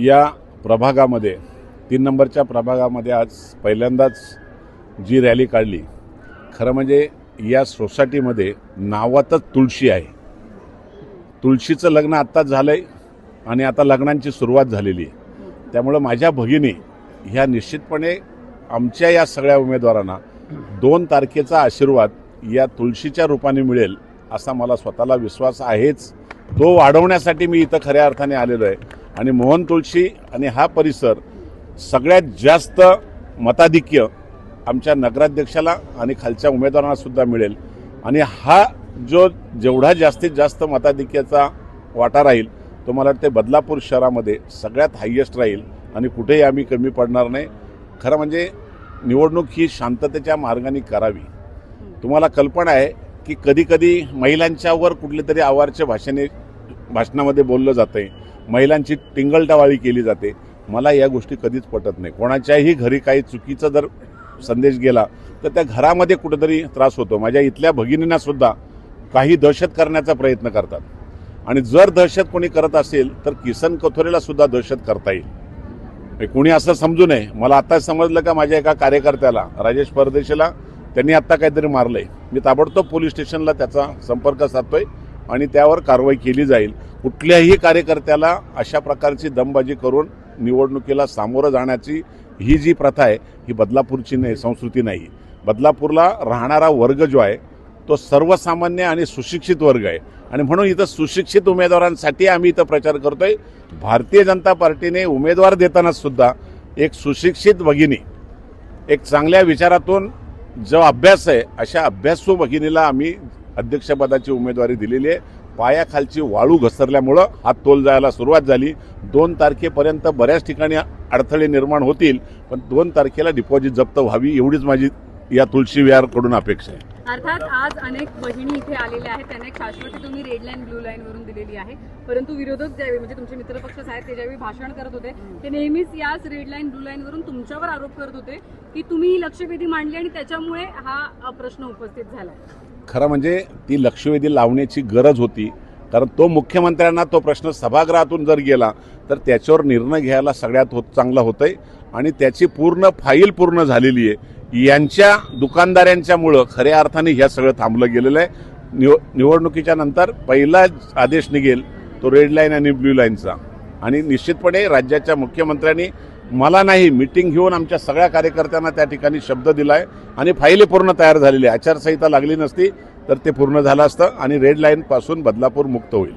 या प्रभागामध्ये तीन नंबरच्या प्रभागामध्ये आज पहिल्यांदाच जी रॅली काढली. खरं म्हणजे या सोसायटीमध्ये नावातच तुळशी आहे. तुळशीचं लग्न आत्ताच झालं आहे आणि आता लग्नांची सुरुवात झालेली आहे. त्यामुळं माझ्या भगिनी ह्या निश्चितपणे आमच्या या सगळ्या उमेदवारांना दोन तारखेचा आशीर्वाद या तुळशीच्या रूपाने मिळेल असा मला स्वतःला विश्वास आहेच. तो वाढवण्यासाठी मी इथं खऱ्या अर्थाने आलेलो आहे. आणि मोहन तुळशी आणि हा परिसर सगळ्यात जास्त मताधिक्य आमच्या नगराध्यक्षाला आणि खालच्या उमेदवारांना सुद्धा मिळेल. आणि हा जो जेवढा जास्तीत जास्त मताधिक्याचा वाटा राहील तो मला वाटते बदलापूर शहरामध्ये सगळ्यात हायेस्ट राहील आणि कुठेही आम्ही कमी पडणार नाही. खरं म्हणजे निवडणूक ही शांततेच्या मार्गाने करावी. तुम्हाला कल्पना आहे की कधी कधी महिलांच्यावर कुठले तरी आवारच्या भाषेने भाषणामध्ये बोललं जाते महिलांची टिंगलटावाळी केली जाते. मला या गोष्टी कधीच पटत नाही. कोणाच्याही घरी काही चुकीचा जर संदेश गेला तर त्या घरामध्ये कुठेतरी त्रास होतो. माझ्या इथल्या भगिनींना सुद्धा काही दहशत करण्याचा प्रयत्न करतात. आणि जर दहशत कोणी करत असेल तर किसन कथोरेला सुद्धा दहशत करता येईल. कोणी असं समजू नये. मला आत्ता समजलं का माझ्या एका कार्यकर्त्याला राजेश परदेशीला त्यांनी आत्ता काहीतरी मारलंय. मी ताबडतोब पोलीस स्टेशनला त्याचा संपर्क साधतोय. आणि त्यावर कारवाई केली जाईल. कुठल्याही कार्यकर्त्याला अशा प्रकारची दमबाजी करून निवडणुकीला सामोरं जाण्याची ही जी प्रथा आहे ही बदलापूरची नाही संस्कृती नाही. बदलापूरला राहणारा वर्ग जो आहे तो सर्वसामान्य आणि सुशिक्षित वर्ग आहे. आणि म्हणून इथं सुशिक्षित उमेदवारांसाठी आम्ही इथं प्रचार करतोय. भारतीय जनता पार्टीने उमेदवार देताना सुद्धा एक सुशिक्षित भगिनी एक चांगल्या विचारातून जो अभ्यास आहे अशा अभ्यासू भगिनीला आम्ही अध्यक्षपदाची उमेदवारी दिलेली आहे. पायाखालची वाळू घसरल्यामुळं हा तोल जायला सुरुवात झाली. दोन तारखेपर्यंत बऱ्याच ठिकाणी अडथळे निर्माण होतील पण दोन तारखेला डिपॉझिट जप्त व्हावी एवढीच माझी या तुळशी विहारकडून अपेक्षा आहे. अर्थात आज अनेक बहिणी इथे आलेल्या आहेत. त्यांना एक शाश्वती तुम्ही रेड लाईन ब्लू लाईन वरून दिलेली आहे. परंतु विरोधक ज्यावेळी म्हणजे तुमचे मित्रपक्ष साहेब ते ज्यावेळी भाषण करत होते ते नेहमीच याच रेड लाईन ब्लू लाईन वरून तुमच्यावर आरोप करत होते की तुम्ही ही लक्षवेधी मांडली आणि त्याच्यामुळे हा प्रश्न उपस्थित झाला खरं म्हणजे ती लक्षवेधी लावण्याची गरज होती. कारण तो मुख्यमंत्र्यांना तो प्रश्न सभागृहातून जर गेला तर त्याच्यावर निर्णय घ्यायला सगळ्यात होत चांगला आहे आणि त्याची पूर्ण फाईल पूर्ण झालेली आहे. यांच्या दुकानदारांच्यामुळं खऱ्या अर्थाने ह्या सगळं थांबलं गेलेलं आहे. निव निवडणुकीच्या नंतर पहिला आदेश निघेल तो रेड लाईन आणि ब्ल्यू लाईनचा. आणि निश्चितपणे राज्याच्या मुख्यमंत्र्यांनी मला नाही मिटिंग घेऊन आमच्या सगळ्या कार्यकर्त्यांना त्या ठिकाणी शब्द दिलाय आणि फाईली पूर्ण तयार झालेली आहे. आचारसंहिता लागली नसती तर ते पूर्ण झालं असतं आणि रेड लाईन पासून बदलापूर मुक्त होईल.